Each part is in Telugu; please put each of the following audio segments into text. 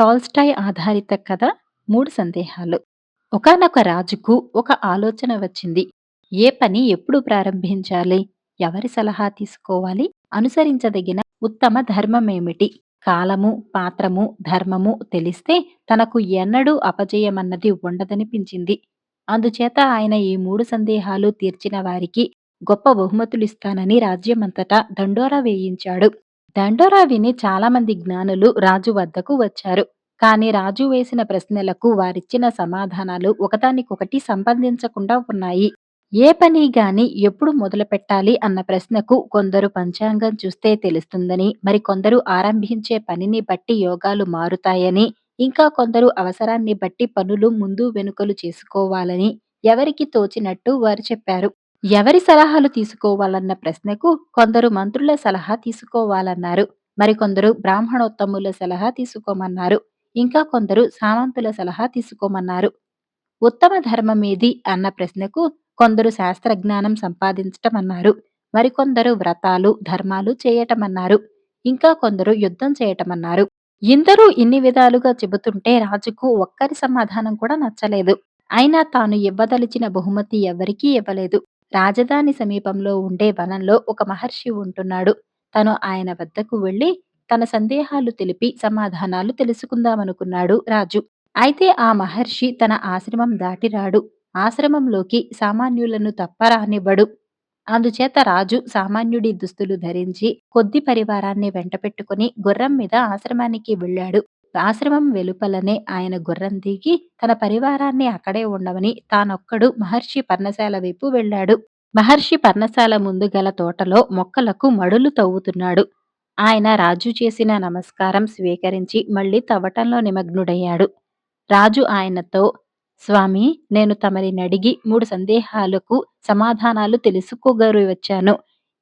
టాల్స్టాయ్ ఆధారిత కథ మూడు సందేహాలు. ఒకానొక రాజుకు ఒక ఆలోచన వచ్చింది. ఏ పని ఎప్పుడు ప్రారంభించాలి? ఎవరి సలహా తీసుకోవాలి? అనుసరించదగిన ఉత్తమ ధర్మమేమిటి? కాలము పాత్రము ధర్మము తెలిస్తే తనకు ఎన్నడూ అపజయమన్నది ఉండదనిపించింది. అందుచేత ఆయన ఈ మూడు సందేహాలు తీర్చిన వారికి గొప్ప బహుమతులిస్తానని రాజ్యమంతటా దండోరా వేయించాడు. దండోరా విని చాలా మంది జ్ఞానులు రాజు వద్దకు వచ్చారు. కాని రాజు వేసిన ప్రశ్నలకు వారిచ్చిన సమాధానాలు ఒకదానికొకటి సంబంధించకుండా ఉన్నాయి. ఏ పని గాని ఎప్పుడు మొదలు పెట్టాలి అన్న ప్రశ్నకు కొందరు పంచాంగం చూస్తే తెలుస్తుందని మరి కొందరు ఆరంభించే పనిని బట్టి యోగాలు మారుతాయని ఇంకా కొందరు అవసరాన్ని బట్టి పనులు ముందు వెనుకలు చేసుకోవాలని ఎవరికి తోచినట్టు వారు చెప్పారు. ఎవరి సలహాలు తీసుకోవాలన్న ప్రశ్నకు కొందరు మంత్రుల సలహా తీసుకోవాలన్నారు. మరికొందరు బ్రాహ్మణోత్తముల సలహా తీసుకోమన్నారు. ఇంకా కొందరు సామంతుల సలహా తీసుకోమన్నారు. ఉత్తమ ధర్మమేది అన్న ప్రశ్నకు కొందరు శాస్త్రజ్ఞానం సంపాదించటమన్నారు. మరికొందరు వ్రతాలు ధర్మాలు చేయటమన్నారు. ఇంకా కొందరు యుద్ధం చేయటమన్నారు. ఇందరూ ఇన్ని విధాలుగా చెబుతుంటే రాజుకు ఒక్కరి సమాధానం కూడా నచ్చలేదు. అయినా తాను ఇవ్వదలిచిన బహుమతి ఎవరికీ ఇవ్వలేదు. రాజధాని సమీపంలో ఉండే వనంలో ఒక మహర్షి ఉంటున్నాడు. తను ఆయన వద్దకు వెళ్ళి తన సందేహాలు తెలిపి సమాధానాలు తెలుసుకుందామనుకున్నాడు రాజు. అయితే ఆ మహర్షి తన ఆశ్రమం దాటిరాడు ఆశ్రమంలోకి సామాన్యులను తప్ప రానివ్వడు. అందుచేత రాజు సామాన్యుడి దుస్తులు ధరించి కొద్ది పరివారాన్ని వెంటపెట్టుకుని గుర్రం మీద ఆశ్రమానికి వెళ్ళాడు. ఆశ్రమం వెలుపలనే ఆయన గుర్రం దిగి తన పరివారాన్ని అక్కడే ఉండవని తానొక్కడు మహర్షి పర్ణశాల వైపు వెళ్ళాడు. మహర్షి పర్ణశాల ముందు గల తోటలో మొక్కలకు మడులు తవ్వుతున్నాడు. ఆయన రాజు చేసిన నమస్కారం స్వీకరించి మళ్ళీ తవ్వటంలో నిమగ్నుడయ్యాడు. రాజు ఆయనతో స్వామి నేను తమరిని అడిగి మూడు సందేహాలకు సమాధానాలు తెలుసుకోగరి వచ్చాను.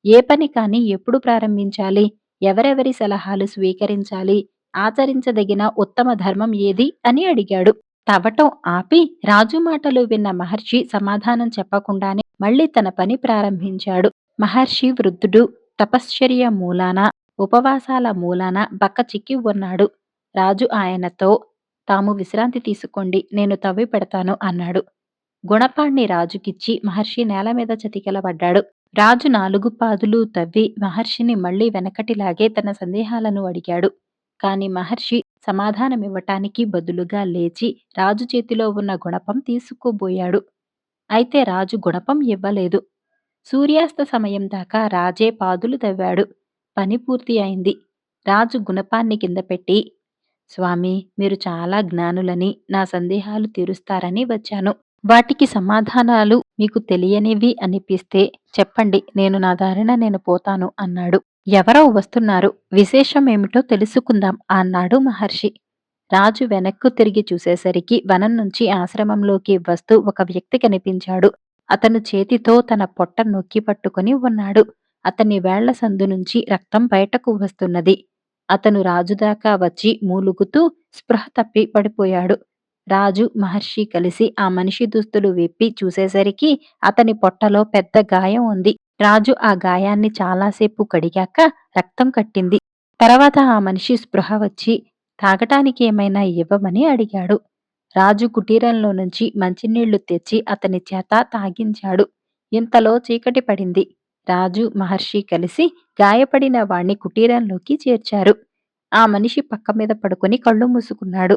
ఏ పని కాని ఎప్పుడు ప్రారంభించాలి? ఎవరెవరి సలహాలు స్వీకరించాలి? ఆచరించదగిన ఉత్తమ ధర్మం ఏది అని అడిగాడు. తవ్వటం ఆపి రాజు మాటలు విన్న మహర్షి సమాధానం చెప్పకుండానే మళ్ళీ తన పని ప్రారంభించాడు. మహర్షి వృద్ధుడు తపశ్చర్య మూలాన ఉపవాసాల మూలాన బక్క చిక్కి ఉన్నాడు. రాజు ఆయనతో తాము విశ్రాంతి తీసుకోండి నేను తవ్వి పెడతాను అన్నాడు. గుణపాణ్ణి రాజుకిచ్చి మహర్షి నేల మీద చతికిలబడ్డాడు. రాజు నాలుగు పాదులు తవ్వి మహర్షిని మళ్ళీ వెనకటిలాగే తన సందేహాలను అడిగాడు. కాని మహర్షి సమాధానమివ్వటానికి బదులుగా లేచి రాజు చేతిలో ఉన్న గుణపం తీసుకోబోయాడు. అయితే రాజు గుణపం ఇవ్వలేదు. సూర్యాస్త సమయం దాకా రాజే పాదులు తవ్వాడు. పని పూర్తి అయింది. రాజు గుణపాన్ని కింద పెట్టి స్వామి మీరు చాలా జ్ఞానులని నా సందేహాలు తీరుస్తారని వచ్చాను. వాటికి సమాధానాలు మీకు తెలియనివి అనిపిస్తే చెప్పండి. నేను నా దారిన నేను పోతాను అన్నాడు. ఎవరో వస్తున్నారు. విశేషం ఏమిటో తెలుసుకుందాం అన్నాడు మహర్షి. రాజు వెనక్కు తిరిగి చూసేసరికి వనం నుంచి ఆశ్రమంలోకి వస్తూ ఒక వ్యక్తి కనిపించాడు. అతను చేతితో తన పొట్ట నొక్కి పట్టుకుని ఉన్నాడు. అతని వేళ్ళ సందు నుంచి రక్తం బయటకు వస్తున్నది. అతను రాజు దాకా వచ్చి మూలుగుతూ స్పృహ తప్పి పడిపోయాడు. రాజు మహర్షి కలిసి ఆ మనిషి దుస్తులు విప్పి చూసేసరికి అతని పొట్టలో పెద్ద గాయం ఉంది. రాజు ఆ గాయాన్ని చాలాసేపు కడిగాక రక్తం కట్టింది. తర్వాత ఆ మనిషి స్పృహ వచ్చి తాగటానికి ఏమైనా ఇవ్వమని అడిగాడు. రాజు కుటీరంలో నుంచి మంచినీళ్ళు తెచ్చి అతని చేత తాగించాడు. ఇంతలో చీకటి పడింది. రాజు మహర్షి కలిసి గాయపడిన వాణ్ణి కుటీరంలోకి చేర్చారు. ఆ మనిషి పక్క మీద పడుకుని కళ్ళు మూసుకున్నాడు.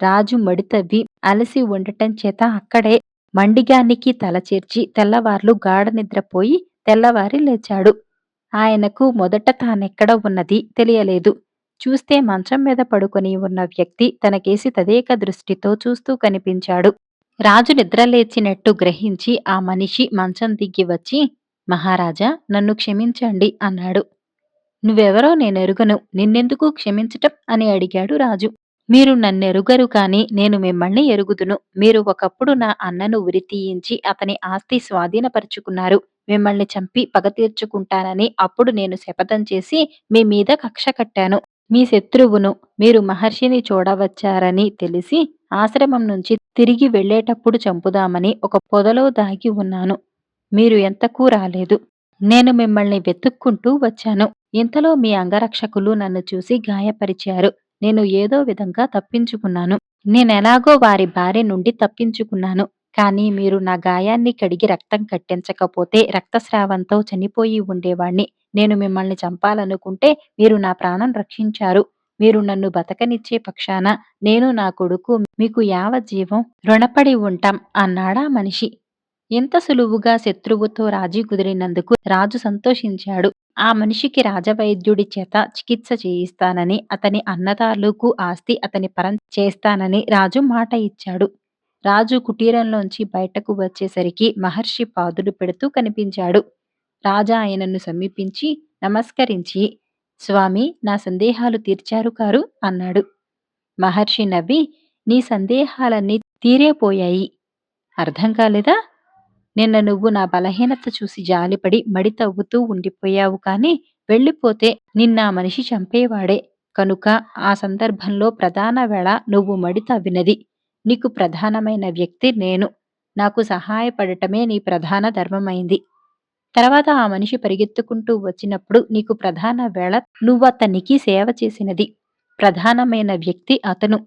రాజు మడితవ్వి అలసి ఉండటం చేత అక్కడే మండిగానికి తల చేర్చి తెల్లవార్లు గాఢ నిద్రపోయి తెల్లవారి లేచాడు. ఆయనకు మొదట తానెక్కడ ఉన్నది తెలియలేదు. చూస్తే మంచం మీద పడుకొని ఉన్న వ్యక్తి తనకేసి తదేక దృష్టితో చూస్తూ కనిపించాడు. రాజు నిద్రలేచినట్టు గ్రహించి ఆ మనిషి మంచం దిగి వచ్చి మహారాజా నన్ను క్షమించండి అన్నాడు. నువ్వెవరో నేనెరుగను. నిన్నెందుకు క్షమించటం? అని అడిగాడు రాజు. మీరు నన్నెరుగరు కాని నేను మిమ్మల్ని ఎరుగుదును. మీరు ఒకప్పుడు నా అన్నను ఉరితీయించి అతని ఆస్తి స్వాధీనపరుచుకున్నారు. మిమ్మల్ని చంపి పగ తీర్చుకుంటానని అప్పుడు నేను శపథం చేసి మీ మీద కక్ష కట్టాను. మీ శత్రువును మీరు మహర్షిని చూడవచ్చారని తెలిసి ఆశ్రమం నుంచి తిరిగి వెళ్ళేటప్పుడు చంపుదామని ఒక పొదలో దాగి ఉన్నాను. మీరు ఎంతకూ రాలేదు. నేను మిమ్మల్ని వెతుక్కుంటూ వచ్చాను. ఇంతలో మీ అంగరక్షకులు నన్ను చూసి గాయపరిచారు. నేను ఏదో విధంగా తప్పించుకున్నాను. నేనెలాగో వారి భార్య నుండి తప్పించుకున్నాను. కానీ మీరు నా గాయాన్ని కడిగి రక్తం కట్టించకపోతే రక్తస్రావంతో చనిపోయి ఉండేవాణ్ణి. నేను మిమ్మల్ని చంపాలనుకుంటే మీరు నా ప్రాణం రక్షించారు. మీరు నన్ను బతకనిచ్చే పక్షాన నేను నా కొడుకు మీకు యావజ్జీవం రుణపడి ఉంటాం అన్నాడా మనిషి. ఇంత సులువుగా శత్రువుతో రాజీ కుదిరినందుకు రాజు సంతోషించాడు. ఆ మనిషికి రాజవైద్యుడి చేత చికిత్స చేయిస్తానని, అతని అన్నదాలుకు ఆస్తి అతని పరం చేస్తానని రాజు మాట ఇచ్చాడు. రాజు కుటీరంలోంచి బయటకు వచ్చేసరికి మహర్షి పాదులు పెడుతూ కనిపించాడు. రాజా ఆయనను సమీపించి నమస్కరించి స్వామి నా సందేహాలు తీర్చారు కారు అన్నాడు. మహర్షి నవ్వి నీ సందేహాలన్నీ తీరేపోయాయి. అర్థం కాలేదా? నిన్న నువ్వు నా బలహీనత చూసి జాలిపడి మడి తవ్వుతూ ఉండిపోయావు కాని వెళ్ళిపోతే నిన్న మనిషి చంపేవాడే. కనుక ఆ సందర్భంలో ప్రధాన వేళ నువ్వు మడి తవ్వినది. నీకు ప్రధానమైన వ్యక్తి నేను. నాకు సహాయపడటమే నీ ప్రధాన ధర్మమైంది. తర్వాత ఆ మనిషి పరిగెత్తుకుంటూ వచ్చినప్పుడు నీకు ప్రధాన వేళ నువ్వతనికి సేవ చేసినది. ప్రధానమైన వ్యక్తి అతను.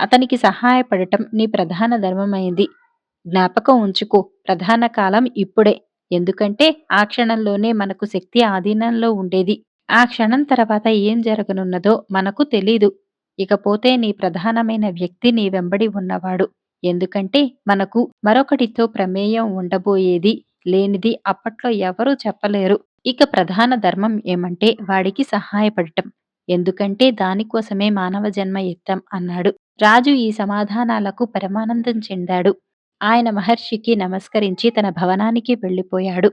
అతనికి సహాయపడటం నీ ప్రధాన ధర్మమైంది. జ్ఞాపకం ఉంచుకో ప్రధాన కాలం ఇప్పుడే. ఎందుకంటే ఆ క్షణంలోనే మనకు శక్తి ఆధీనంలో ఉండేది. ఆ క్షణం తర్వాత ఏం జరగనున్నదో మనకు తెలీదు. ఇకపోతే నీ ప్రధానమైన వ్యక్తి నీ వెంబడి ఉన్నవాడు. ఎందుకంటే మనకు మరొకటితో ప్రమేయం ఉండబోయేది, లేనిది అప్పట్లో ఎవరూ చెప్పలేరు. ఇక ప్రధాన ధర్మం ఏమంటే వాడికి సహాయపడటం. ఎందుకంటే దానికోసమే మానవ జన్మ ఎత్తాం అన్నాడు. రాజు ఈ సమాధానాలకు పరమానందం చెందాడు. ఆయన మహర్షికి నమస్కరించి తన భవనానికి వెళ్ళిపోయాడు.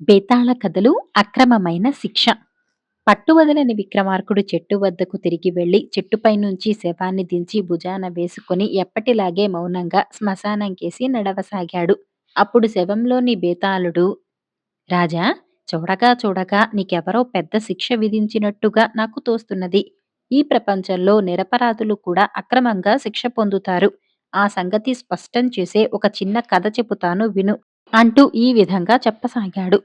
బేతాళ కథలు అక్రమమైన శిక్ష పట్టువదలని విక్రమార్కుడు చెట్టు వద్దకు తిరిగి వెళ్ళి చెట్టుపైనుంచి శవాన్ని దించి భుజాన వేసుకుని ఎప్పటిలాగే మౌనంగా శ్మశానంకేసి నడవసాగాడు. అప్పుడు శవంలోని బేతాళుడు రాజా చూడగా చూడగా నీకెవరో పెద్ద శిక్ష విధించినట్టుగా నాకు తోస్తున్నది. ఈ ప్రపంచంలో నిరపరాధులు కూడా అక్రమంగా శిక్ష పొందుతారు. ఆ సంగతి స్పష్టం చేసే ఒక చిన్న కథ చెబుతాను విను అంటూ ఈ విధంగా చెప్పసాగాడు.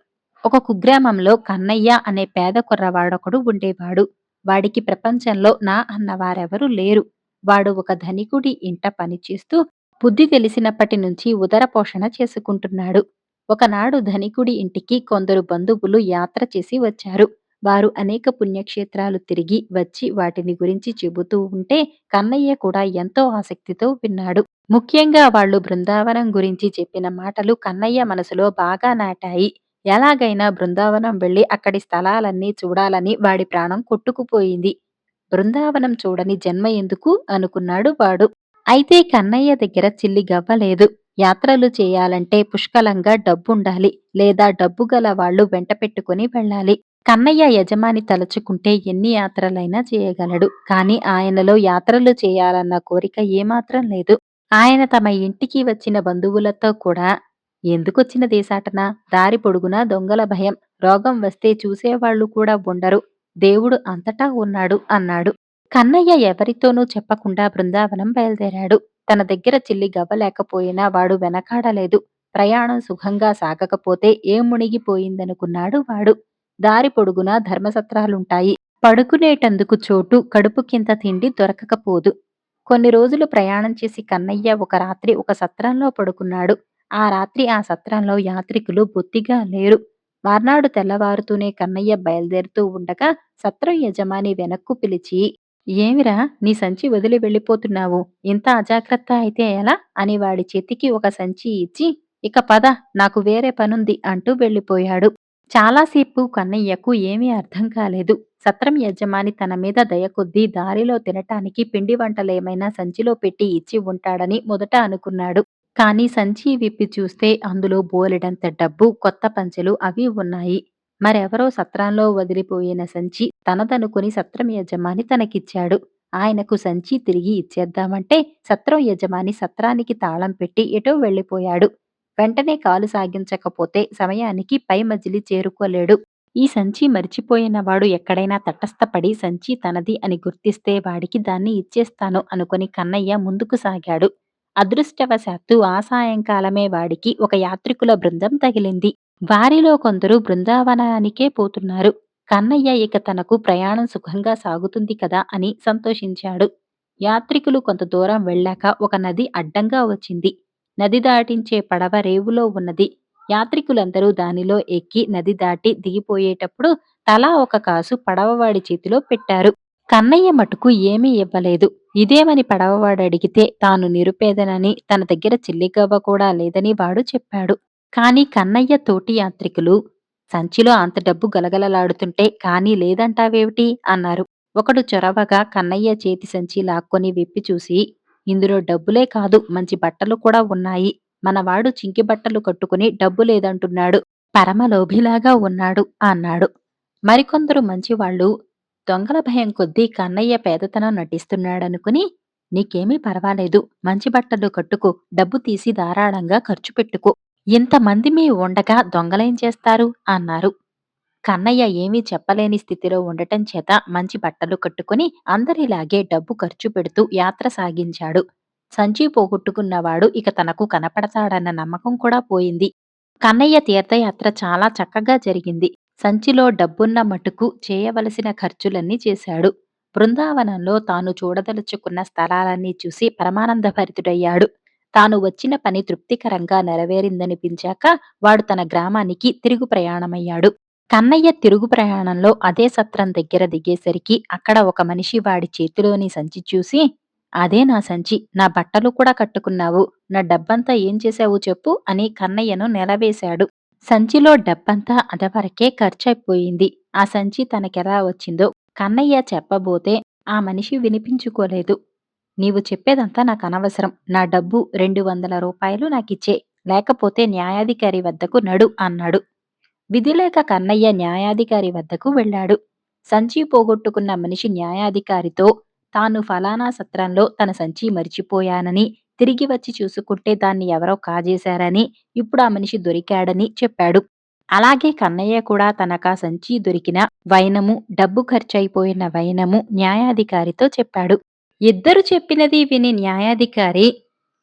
ఒక కుగ్రామంలో కన్నయ్య అనే పేద కుర్రవాడొకడు ఉండేవాడు. వాడికి ప్రపంచంలో నా అన్నవారెవరూ లేరు. వాడు ఒక ధనికుడి ఇంట పనిచేస్తూ బుద్ధి తెలిసినప్పటి నుంచి ఉదర పోషణ చేసుకుంటున్నాడు. ఒకనాడు ధనికుడి ఇంటికి కొందరు బంధువులు యాత్ర చేసి వచ్చారు. వారు అనేక పుణ్యక్షేత్రాలు తిరిగి వచ్చి వాటిని గురించి చెబుతూ ఉంటే కన్నయ్య కూడా ఎంతో ఆసక్తితో విన్నాడు. ముఖ్యంగా వాళ్ళు బృందావనం గురించి చెప్పిన మాటలు కన్నయ్య మనసులో బాగా నాటాయి. ఎలాగైనా బృందావనం వెళ్ళి అక్కడి స్థలాలన్నీ చూడాలని వాడి ప్రాణం కొట్టుకుపోయింది. బృందావనం చూడని జన్మ ఎందుకు అనుకున్నాడు వాడు. అయితే కన్నయ్య దగ్గర చిల్లి గవ్వ లేదు. యాత్రలు చేయాలంటే పుష్కలంగా డబ్బుండాలి. లేదా డబ్బు గల వాళ్ళు వెంట పెట్టుకుని వెళ్ళాలి. కన్నయ్య యజమాని తలుచుకుంటే ఎన్ని యాత్రలైనా చేయగలడు. కాని ఆయనలో యాత్రలు చేయాలన్న కోరిక ఏమాత్రం లేదు. ఆయన తమ ఇంటికి వచ్చిన బంధువులతో కూడా ఎందుకొచ్చిన దేశాటన? దారి పొడుగునా దొంగల భయం. రోగం వస్తే చూసేవాళ్ళు కూడా ఉండరు. దేవుడు అంతటా ఉన్నాడు అన్నాడు. కన్నయ్య ఎవరితోనూ చెప్పకుండా బృందావనం బయలుదేరాడు. తన దగ్గర చిల్లి గవ్వ లేకపోయినా వాడు వెనకాడలేదు. ప్రయాణం సుఖంగా సాగకపోతే ఏం మునిగిపోయిందనుకున్నాడు వాడు. దారి పొడుగునా ధర్మసత్రాలుంటాయి. పడుకునేటందుకు చోటు, కడుపు కింద తిండి దొరకకపోదు. కొన్ని రోజులు ప్రయాణం చేసి కన్నయ్య ఒక రాత్రి ఒక సత్రంలో పడుకున్నాడు. ఆ రాత్రి ఆ సత్రంలో యాత్రికులు బొత్తిగా లేరు. మర్నాడు తెల్లవారుతూనే కన్నయ్య బయలుదేరుతూ ఉండగా సత్రం యజమాని వెనక్కు పిలిచి ఏమిరా నీ సంచి వదిలి వెళ్ళిపోతున్నావు? ఇంత అజాగ్రత్త అయితే ఎలా? అని వాడి చేతికి ఒక సంచి ఇచ్చి ఇక పద నాకు వేరే పనుంది అంటూ వెళ్ళిపోయాడు. చాలాసేపు కన్నయ్యకు ఏమీ అర్థం కాలేదు. సత్రం యజమాని తన మీద దయకొద్దీ దారిలో తినటానికి పిండి వంటలేమైనా సంచిలో పెట్టి ఇచ్చి ఉంటాడని మొదట అనుకున్నాడు. కానీ సంచి విప్పి చూస్తే అందులో బోలెడంత డబ్బు, కొత్త పంచెలు అవి ఉన్నాయి. మరెవరో సత్రంలో వదిలిపోయిన సంచి తనదనుకుని సత్రం యజమాని తనకిచ్చాడు. ఆయనకు సంచి తిరిగి ఇచ్చేద్దామంటే సత్రం యజమాని సత్రానికి తాళం పెట్టి ఎటో వెళ్ళిపోయాడు. వెంటనే కాలు సాగించకపోతే సమయానికి పై మజిలి చేరుకోలేడు. ఈ సంచి మరిచిపోయిన వాడు ఎక్కడైనా తటస్థపడి సంచి తనది అని గుర్తిస్తే వాడికి దాన్ని ఇచ్చేస్తాను అనుకుని కన్నయ్య ముందుకు సాగాడు. అదృష్టవశాత్తు ఆ సాయంకాలమే వాడికి ఒక యాత్రికుల బృందం తగిలింది. వారిలో కొందరు బృందావనానికే పోతున్నారు. కన్నయ్య ఇక తనకు ప్రయాణం సుఖంగా సాగుతుంది కదా అని సంతోషించాడు. యాత్రికులు కొంత దూరం వెళ్ళాక ఒక నది అడ్డంగా వచ్చింది. నది దాటించే పడవ రేవులో ఉన్నది. యాత్రికులందరూ దానిలో ఎక్కి నది దాటి దిగిపోయేటప్పుడు తలా ఒక కాసు పడవవాడి చేతిలో పెట్టారు. కన్నయ్య మటుకు ఏమీ ఇవ్వలేదు. ఇదేమని పడవవాడు అడిగితే తాను నిరుపేదనని, తన దగ్గర చిల్లిగవ్వ కూడా లేదని వాడు చెప్పాడు. కాని కన్నయ్య తోటి యాత్రికులు సంచిలో అంత డబ్బు గలగలలాడుతుంటే కానీ లేదంటావేమిటి అన్నారు. ఒకడు చొరవగా కన్నయ్య చేతి సంచి లాక్కొని విప్పి చూసి ఇందులో డబ్బులే కాదు మంచి బట్టలు కూడా ఉన్నాయి. మనవాడు చింకి బట్టలు కట్టుకుని డబ్బు లేదంటున్నాడు. పరమలోభిలాగా ఉన్నాడు అన్నాడు. మరికొందరు మంచివాళ్ళు దొంగల భయం కొద్దీ కన్నయ్య పేదతనం నటిస్తున్నాడనుకుని నీకేమీ పర్వాలేదు. మంచి బట్టలు కట్టుకో. డబ్బు తీసి ధారాళంగా ఖర్చు పెట్టుకో. ఇంతమంది మీ ఉండగా దొంగలేం చేస్తారు? అన్నారు. కన్నయ్య ఏమీ చెప్పలేని స్థితిలో ఉండటం చేత మంచి బట్టలు కట్టుకుని అందరిలాగే డబ్బు ఖర్చు పెడుతూ యాత్ర సాగించాడు. సంచి పోగొట్టుకున్నవాడు ఇక తనకు కనపడతాడన్న నమ్మకం కూడా పోయింది. కన్నయ్య తీర్థయాత్ర చాలా చక్కగా జరిగింది. సంచిలో డబ్బున్న మటుకు చేయవలసిన ఖర్చులన్నీ చేశాడు. బృందావనంలో తాను చూడదలుచుకున్న స్థలాలన్నీ చూసి పరమానందభరితుడయ్యాడు. తాను వచ్చిన పని తృప్తికరంగా నెరవేరిందనిపించాక వాడు తన గ్రామానికి తిరుగు ప్రయాణమయ్యాడు. కన్నయ్య తిరుగు ప్రయాణంలో అదే సత్రం దగ్గర దిగేసరికి అక్కడ ఒక మనిషి వాడి చేతిలోని సంచి చూసి అదే నా సంచి నా బట్టలు కూడా కట్టుకున్నావు. నా డబ్బంతా ఏం చేశావు చెప్పు అని కన్నయ్యను నిలవేశాడు. సంచిలో డబ్బంతా అదవరకే ఖర్చయిపోయింది. ఆ సంచి తనకెలా వచ్చిందో కన్నయ్య చెప్పబోతే ఆ మనిషి వినిపించుకోలేదు. నీవు చెప్పేదంతా నాకు అనవసరం నా డబ్బు రెండు వందల రూపాయలు నాకిచ్చే. లేకపోతే న్యాయాధికారి వద్దకు నడు అన్నాడు. విధిలేక కన్నయ్య న్యాయాధికారి వద్దకు వెళ్ళాడు. సంచి పోగొట్టుకున్న మనిషి న్యాయాధికారితో తాను ఫలానా సత్రంలో తన సంచి మరిచిపోయానని తిరిగి వచ్చి చూసుకుంటే దాన్ని ఎవరో కాజేశారని ఇప్పుడు ఆ మనిషి దొరికాడని చెప్పాడు. అలాగే కన్నయ్య కూడా తనకా సంచి దొరికిన వైనము డబ్బు ఖర్చయిపోయిన వైనము న్యాయాధికారితో చెప్పాడు. ఇద్దరు చెప్పినది విని న్యాయాధికారి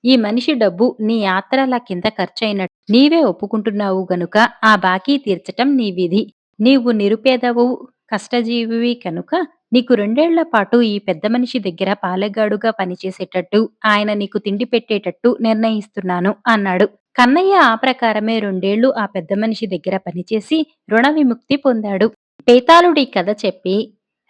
ఈ మనిషి డబ్బు నీ యాత్రల కింద ఖర్చయినట్టు నీవే ఒప్పుకుంటున్నావు గనుక ఆ బాకీ తీర్చటం నీ విధి. నీవు నిరుపేదవు కష్టజీవివి కనుక నీకు రెండేళ్ళ పాటు ఈ పెద్ద మనిషి దగ్గర పాలెగాడుగా పనిచేసేటట్టు ఆయన నీకు తిండి పెట్టేటట్టు నిర్ణయిస్తున్నాను అన్నాడు. కన్నయ్య ఆ ప్రకారమే రెండేళ్ళు ఆ పెద్ద మనిషి దగ్గర పనిచేసి రుణ విముక్తి పొందాడు. పేతాళుడి కథ చెప్పి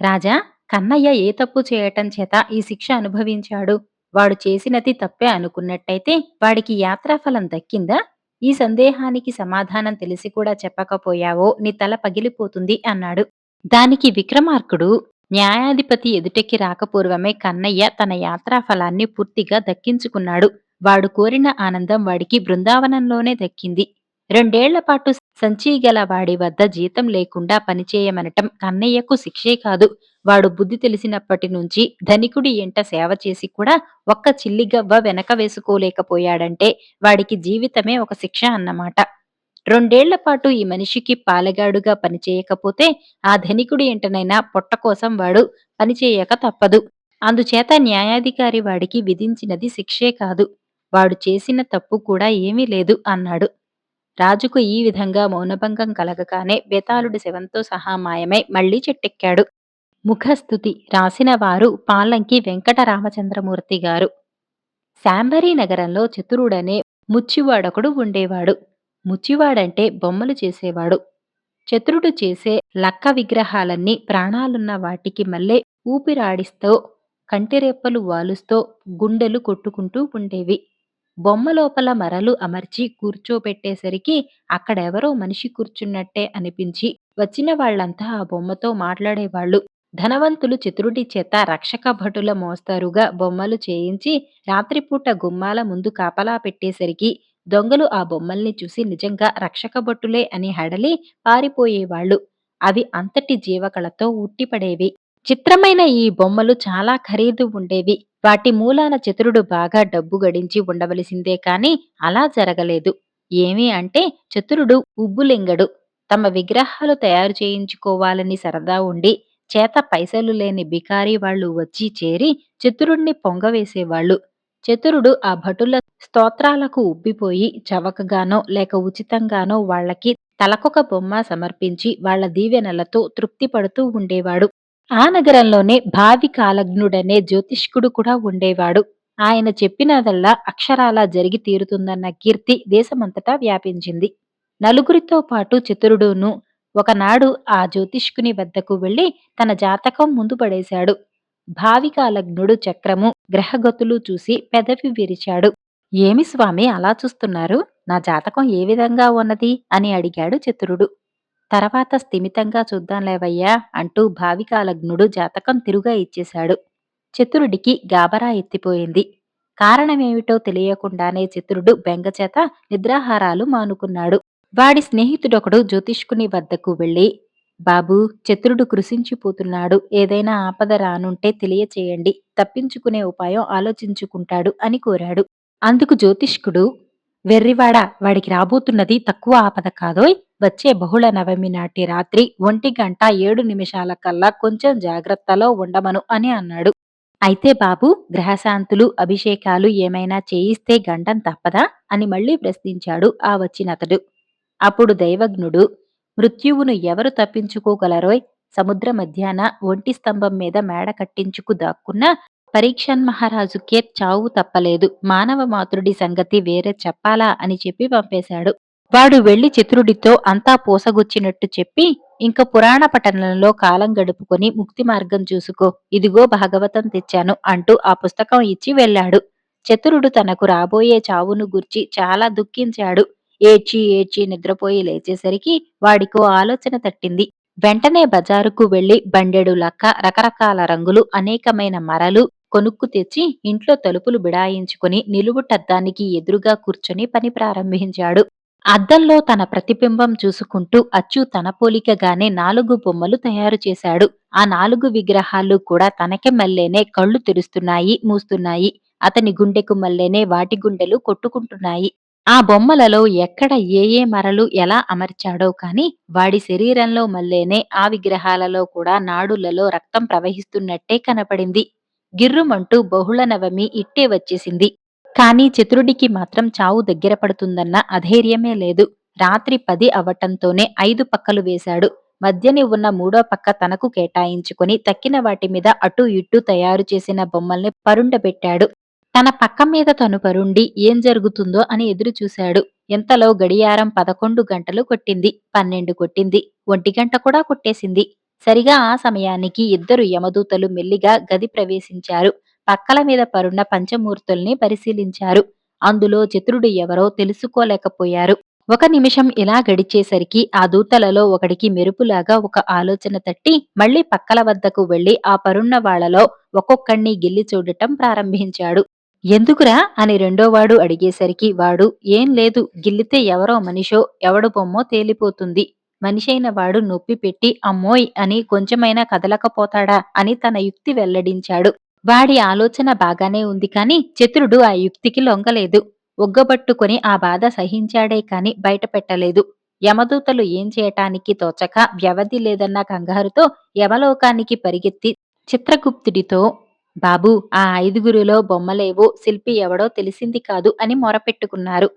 రాజా కన్నయ్య ఏ తప్పు చేయటం చేత ఈ శిక్ష అనుభవించాడు? వాడు చేసినది తప్పే అనుకున్నట్టయితే వాడికి యాత్రాఫలం దక్కిందా? ఈ సందేహానికి సమాధానం తెలిసి కూడా చెప్పకపోయావో నీ తల పగిలిపోతుంది అన్నాడు. దానికి విక్రమార్కుడు న్యాయాధిపతి ఎదుటకి రాకపూర్వమే కన్నయ్య తన యాత్రా ఫలాన్ని పూర్తిగా దక్కించుకున్నాడు. వాడు కోరిన ఆనందం వాడికి బృందావనంలోనే దక్కింది. రెండేళ్ళ పాటు సంచీగల వాడి వద్ద జీతం లేకుండా పనిచేయమనటం కన్నయ్యకు శిక్షే కాదు. వాడు బుద్ధి తెలిసినప్పటి నుంచి ధనికుడి ఎంట సేవ చేసి కూడా ఒక్క చిల్లిగవ్వ వెనక వేసుకోలేకపోయాడంటే వాడికి జీవితమే ఒక శిక్ష అన్నమాట. రెండేళ్ళ పాటు ఈ మనిషికి పాలగాడుగా పనిచేయకపోతే ఆ ధనికుడి ఎంటనైనా పొట్ట కోసం వాడు పనిచేయక తప్పదు. అందుచేత న్యాయాధికారి వాడికి విధించినది శిక్షే కాదు. వాడు చేసిన తప్పు కూడా ఏమీ లేదు అన్నాడు. రాజుకు ఈ విధంగా మౌనభంగం కలగగానే బేతాళుడి శవంతో సహా మాయమై మళ్ళీ చెట్టెక్కాడు. ముఖస్థుతి రాసిన వారు పాలంకి వెంకట రామచంద్రమూర్తి గారు. శాంబరీ నగరంలో చతురుడనే ముచ్చివాడొకడు ఉండేవాడు. ముచ్చివాడంటే బొమ్మలు చేసేవాడు. చతురుడు చేసే లక్క విగ్రహాలన్నీ ప్రాణాలున్న వాటికి మల్లె ఊపిరాడిస్తూ కంటిరెప్పలు వాలుస్తూ గుండెలు కొట్టుకుంటూ ఉండేవి. బొమ్మ లోపల మరలు అమర్చి కూర్చోపెట్టేసరికి అక్కడెవరో మనిషి కూర్చున్నట్టే అనిపించి వచ్చిన వాళ్ళంతా ఆ బొమ్మతో మాట్లాడేవాళ్ళు ధనవంతులు చతురుడి చేత రక్షక భటుల మోస్తరుగా బొమ్మలు చేయించి రాత్రిపూట గుమ్మాల ముందు కాపలా పెట్టేసరికి దొంగలు ఆ బొమ్మల్ని చూసి నిజంగా రక్షక భటులే అని హడలి పారిపోయేవాళ్ళు. అవి అంతటి జీవకళతో ఉట్టిపడేవి. చిత్రమైన ఈ బొమ్మలు చాలా ఖరీదు ఉండేవి. వాటి మూలాన చతురుడు బాగా డబ్బు గడించి ఉండవలసిందే కాని అలా జరగలేదు. ఏమి అంటే చతురుడు ఉబ్బులింగడు. తమ విగ్రహాలు తయారు చేయించుకోవాలని సరదా ఉండి చేత పైసలు లేని బికారి వాళ్ళు వచ్చి చేరి చతురుణ్ణి పొంగవేసేవాళ్ళు. చతురుడు ఆ భటుల స్తోత్రాలకు ఉబ్బిపోయి చవకగానో లేక ఉచితంగానో వాళ్ళకి తలకొక బొమ్మ సమర్పించి వాళ్ళ దీవెనలతో తృప్తి పడుతూ ఉండేవాడు. ఆ నగరంలోనే భావి కాలజ్ఞుడనే జ్యోతిష్కుడు కూడా ఉండేవాడు. ఆయన చెప్పినదల్లా అక్షరాలా జరిగి తీరుతుందన్న కీర్తి దేశమంతటా వ్యాపించింది. నలుగురితో పాటు చతురుడును ఒకనాడు ఆ జ్యోతిష్కుని వద్దకు వెళ్ళి తన జాతకం ముందు పడేశాడు. భావికాలజ్ఞుడు చక్రము గ్రహగతులు చూసి పెదవి విరిచాడు. ఏమి స్వామి అలా చూస్తున్నారు? నా జాతకం ఏ విధంగా ఉన్నది? అని అడిగాడు చతురుడు. తర్వాత స్థిమితంగా చూద్దాంలేవయ్యా అంటూ భావికాలగ్నుడు జాతకం తిరుగా ఇచ్చేశాడు. చతురుడికి గాబరా ఎత్తిపోయింది. కారణమేమిటో తెలియకుండానే చతురుడు బెంగచేత నిద్రాహారాలు మానుకున్నాడు. వాడి స్నేహితుడొకడు జ్యోతిష్కుని వద్దకు వెళ్ళి బాబూ చతురుడు కృషించిపోతున్నాడు ఏదైనా ఆపద రానుంటే తెలియచేయండి. తప్పించుకునే ఉపాయం ఆలోచించుకుంటాడు అని కోరాడు. అందుకు జ్యోతిష్కుడు వెర్రివాడ వాడికి రాబోతున్నది తక్కువ ఆపద కాదోయ్ వచ్చే బహుళ నవమి నాటి రాత్రి ఒంటి గంట ఏడు నిమిషాల కల్లా కొంచెం జాగ్రత్తలో ఉండమను అని అన్నాడు. అయితే బాబు గ్రహశాంతులు అభిషేకాలు ఏమైనా చేయిస్తే గండం తప్పదా అని మళ్ళీ ప్రశ్నించాడు ఆ వచ్చినతడు. అప్పుడు దైవజ్ఞుడు మృత్యువును ఎవరు తప్పించుకోగలరోయ్? సముద్ర మధ్యాన ఒంటి స్తంభం మీద మేడ కట్టించుకు దాక్కున్న పరీక్షన్ మహారాజుకే చావు తప్పలేదు. మానవ మాతృడి సంగతి వేరే చెప్పాలా అని చెప్పి పంపేశాడు. వాడు వెళ్ళి చిత్రుడితో అంతా పోసగుచ్చినట్టు చెప్పి ఇంక పురాణ పఠనంలో కాలం గడుపుకొని ముక్తి మార్గం చూసుకో ఇదిగో భాగవతం తెచ్చాను అంటూ ఆ పుస్తకం ఇచ్చి వెళ్ళాడు. చతురుడు తనకు రాబోయే చావును గుర్చి చాలా దుఃఖించాడు. ఏడ్చి ఏడ్చి నిద్రపోయి లేచేసరికి వాడికో ఆలోచన తట్టింది. వెంటనే బజారుకు వెళ్ళి బండెడు లక్క రకరకాల రంగులు అనేకమైన మరలు కొనుక్కు తెచ్చి ఇంట్లో తలుపులు బిడాయించుకుని నిలువుటద్దానికి ఎదురుగా కూర్చొని పని ప్రారంభించాడు. అద్దంలో తన ప్రతిబింబం చూసుకుంటూ అచ్చు తన పోలికగానే నాలుగు బొమ్మలు తయారు చేశాడు. ఆ నాలుగు విగ్రహాలు కూడా తనకి మల్లేనే కళ్ళు తెరుస్తున్నాయి మూస్తున్నాయి. అతని గుండెకు మల్లేనే వాటి గుండెలు కొట్టుకుంటున్నాయి. ఆ బొమ్మలలో ఎక్కడ ఏ ఏ మరలు ఎలా అమర్చాడో కాని వాడి శరీరంలో మల్లేనే ఆ విగ్రహాలలో కూడా నాడులలో రక్తం ప్రవహిస్తున్నట్టే కనపడింది. గిర్రుమంటూ బహుళ నవమి ఇట్టే వచ్చేసింది. కానీ చతురుడికి మాత్రం చావు దగ్గర పడుతుందన్న అధైర్యమే లేదు. రాత్రి పది అవటంతోనే ఐదు పక్కలు వేశాడు. మధ్యని ఉన్న మూడో పక్క తనకు కేటాయించుకుని తక్కిన వాటి మీద అటు ఇటు తయారు చేసిన బొమ్మల్ని పరుండబెట్టాడు. తన పక్క మీద తను పరుండి ఏం జరుగుతుందో అని ఎదురు చూశాడు. ఎంతలో గడియారం పదకొండు గంటలు కొట్టింది పన్నెండు కొట్టింది ఒంటి గంట కూడా కొట్టేసింది. సరిగా ఆ సమయానికి ఇద్దరు యమదూతలు మెల్లిగా గది ప్రవేశించారు. పక్కల మీద పరున్న పంచమూర్తుల్ని పరిశీలించారు. అందులో చతురుడు ఎవరో తెలుసుకోలేకపోయారు. ఒక నిమిషం ఇలా గడిచేసరికి ఆ దూతలలో ఒకడికి మెరుపులాగా ఒక ఆలోచన తట్టి మళ్ళీ పక్కల వద్దకు వెళ్ళి ఆ పరున్న వాళ్ళలో ఒక్కొక్కణ్ణి గిల్లి చూడటం ప్రారంభించాడు. ఎందుకురా? అని రెండోవాడు అడిగేసరికి వాడు ఏం లేదు గిల్లితే ఎవరో మనిషో ఎవడు బొమ్మో తేలిపోతుంది. మనిషైన వాడు నొప్పి పెట్టి అమ్మోయ్! అని కొంచెమైనా కదలకపోతాడా? అని తన యుక్తి వెల్లడించాడు. వాడి ఆలోచన బాగానే ఉంది కాని చతురుడు ఆ యుక్తికి లొంగలేదు. ఒగ్గబట్టుకుని ఆ బాధ సహించాడే కాని బయట పెట్టలేదు యమదూతలు ఏం చేయటానికి తోచక వ్యవధి లేదన్న కంగారుతో యమలోకానికి పరిగెత్తి చిత్రగుప్తుడితో బాబు ఆ ఐదుగురిలో బొమ్మలేవో శిల్పి ఎవడో తెలిసింది కాదు అని మొరపెట్టుకున్నారు.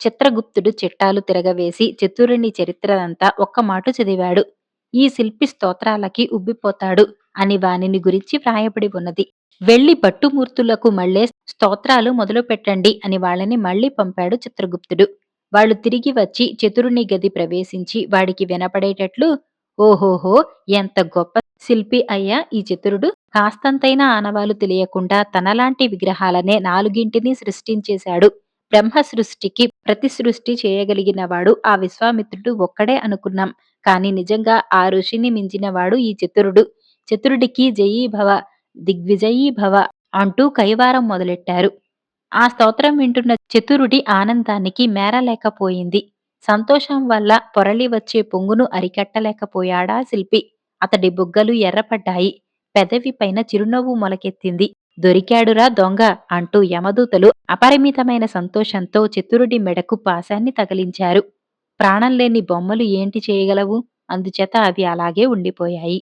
చిత్రగుప్తుడు చిట్టాలు తిరగవేసి చతురుని చరిత్రనంతా ఒక్క మాట చదివాడు. ఈ శిల్పి స్తోత్రాలకి ఉబ్బిపోతాడు అని వానిని గురించి వ్రాయబడి ఉన్నది. వెళ్ళి పట్టుమూర్తులకు మళ్ళే స్తోత్రాలు మొదలు పెట్టండి అని వాళ్ళని మళ్ళీ పంపాడు చిత్రగుప్తుడు. వాళ్ళు తిరిగి వచ్చి చతురుని గది ప్రవేశించి వాడికి వినపడేటట్లు ఓహోహో ఎంత గొప్ప శిల్పి అయ్యా ఈ చతురుడు. కాస్తంతైనా ఆనవాలు తెలియకుండా తనలాంటి విగ్రహాలనే నాలుగింటిని సృష్టించేశాడు. బ్రహ్మ సృష్టికి ప్రతి సృష్టి చేయగలిగినవాడు ఆ విశ్వామిత్రుడు ఒక్కడే అనుకున్నాం. కాని నిజంగా ఆ ఋషిని మించినవాడు ఈ చతురుడు. చతురుడికి జయీభవ దిగ్విజయీభవ అంటూ కైవారం మొదలెట్టారు. ఆ స్తోత్రం వింటున్న చతురుడి ఆనందానికి మేరలేకపోయింది. సంతోషం వల్ల పొరలి వచ్చే పొంగును అరికట్టలేకపోయాడా శిల్పి. అతడి బుగ్గలు ఎర్రపడ్డాయి. పెదవి పైన చిరునవ్వు మొలకెత్తింది. దొరికాడురా దొంగ అంటూ యమదూతలు అపరిమితమైన సంతోషంతో చతురుడి మెడకు పాశాన్ని తగిలించారు. ప్రాణం లేని బొమ్మలు ఏంటి చేయగలవు? అందుచేత అవి అలాగే ఉండిపోయాయి.